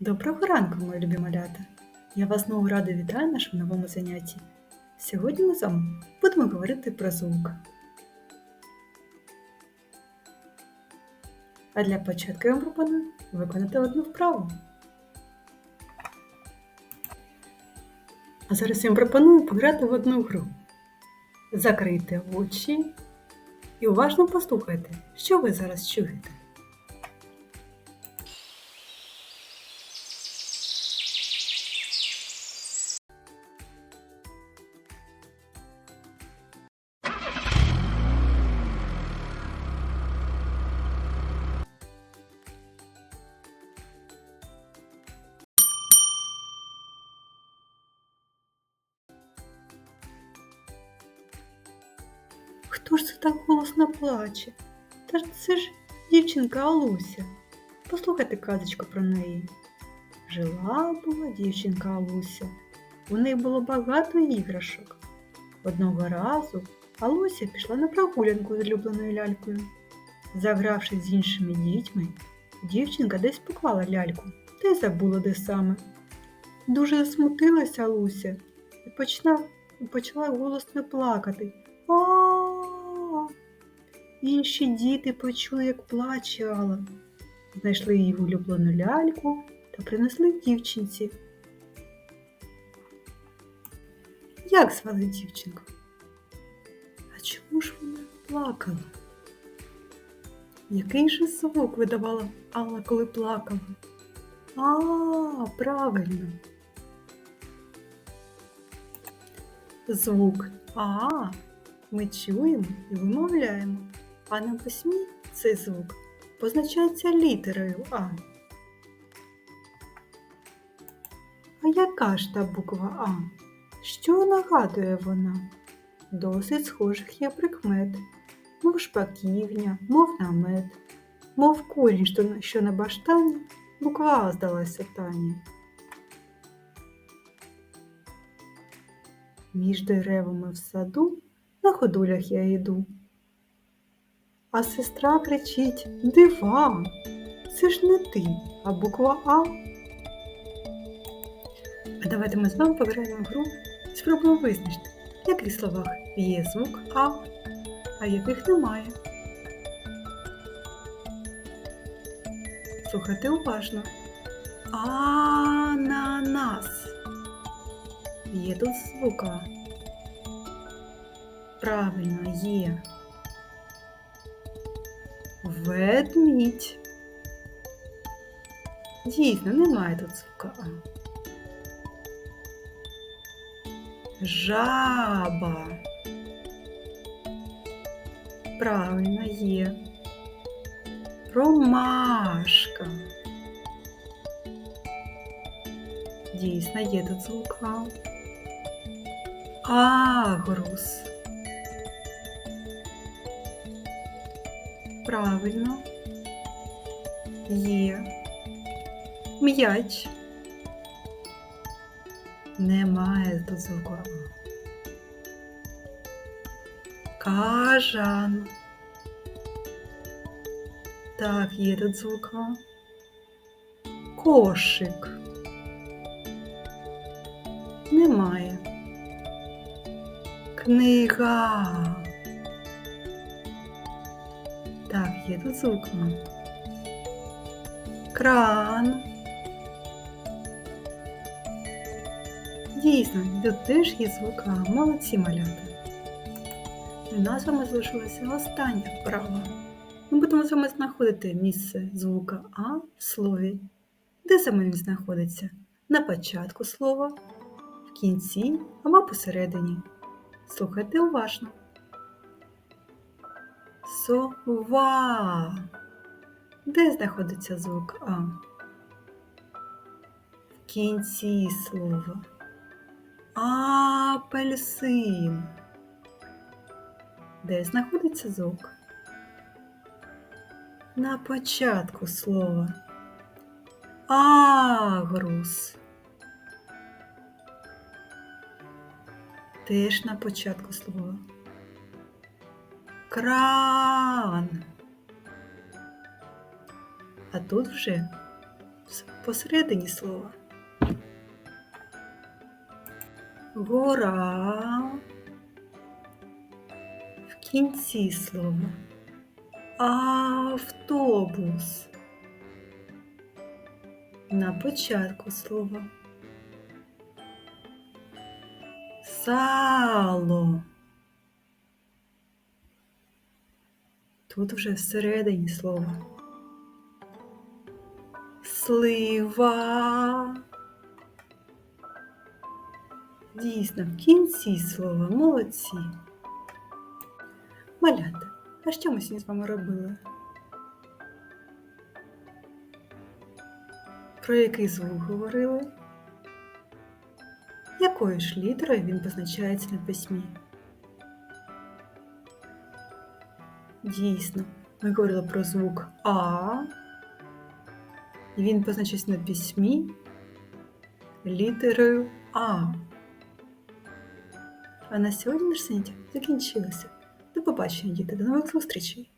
Доброго ранку, мої любі малята! Я вас знову радо вітаю на нашому новому занятті. Сьогодні ми з вами будемо говорити про звук. А для початку я вам пропоную виконати одну вправу. А зараз я вам пропоную пограти в одну гру. Закрийте очі і уважно послухайте, що ви зараз чуєте. Хто ж це так голосно плаче? Та ж це ж дівчинка Алуся. Послухайте казочку про неї. Жила була дівчинка Алуся. У неї було багато іграшок. Одного разу Алуся пішла на прогулянку з улюбленою лялькою. Загравшись з іншими дітьми, дівчинка десь поклала ляльку та й забула де саме. Дуже засмутилася Алуся і почала, почала голосно плакати. Інші діти почули, як плаче Алла. Знайшли її улюблену ляльку та принесли дівчинці. Як звали дівчинку? А чому ж вона плакала? Який же звук видавала Алла, коли плакала? А, правильно. Звук А ми чуємо і вимовляємо, а на письмі цей звук позначається літерою А. А яка ж та буква А? Що нагадує вона? Досить схожих є прикмет, мов шпаківня, мов намет, мов курінь, що на- баштані, буква А здалася Тані. Між деревами в саду на ходулях я йду. А сестра кричить Дива! Це ж не ти, а буква А. А давайте ми з вами пограємо в гру і спробуємо визначити, в яких словах є звук А, а яких немає. Слухайте уважно. Ананас. Є тут звук А. Правильно, є. Ведмідь. Дійсно, немає тут звука Жаба. Правильно, є. Ромашка. Дійсно, є тут звук А. Агрус. Правильно. Є. М'яч. Немає тут звуку. Кажан. Так, є тут звук. Кошик. Немає. Книга. Так, є тут звук. Кран. Дійсно, тут теж є звук. Молодці малята. У нас з вами залишилася остання вправа. Ми будемо з вами знаходити місце звука А в слові. Де саме він знаходиться? На початку слова, в кінці або посередині. Слухайте уважно. Сова. Де знаходиться звук А? В кінці слова. Апельсин. Де знаходиться звук? На початку слова. Агрус. Теж на початку слова. Кран. А тут вже посередині слова. Гора в кінці слова. Автобус на початку слова. Сало. Тут вже всередині слова. Слива. Дійсно, в кінці слова. Молодці. Малята, а що ми сьогодні з вами робили? Про який звук говорили? Якою ж літерою він позначається на письмі? Дійсно, ми говорили про звук А, і він позначився на письмі літерою А. А на сьогодні наш заняття закінчилося. До побачення, діти, до нових зустрічей!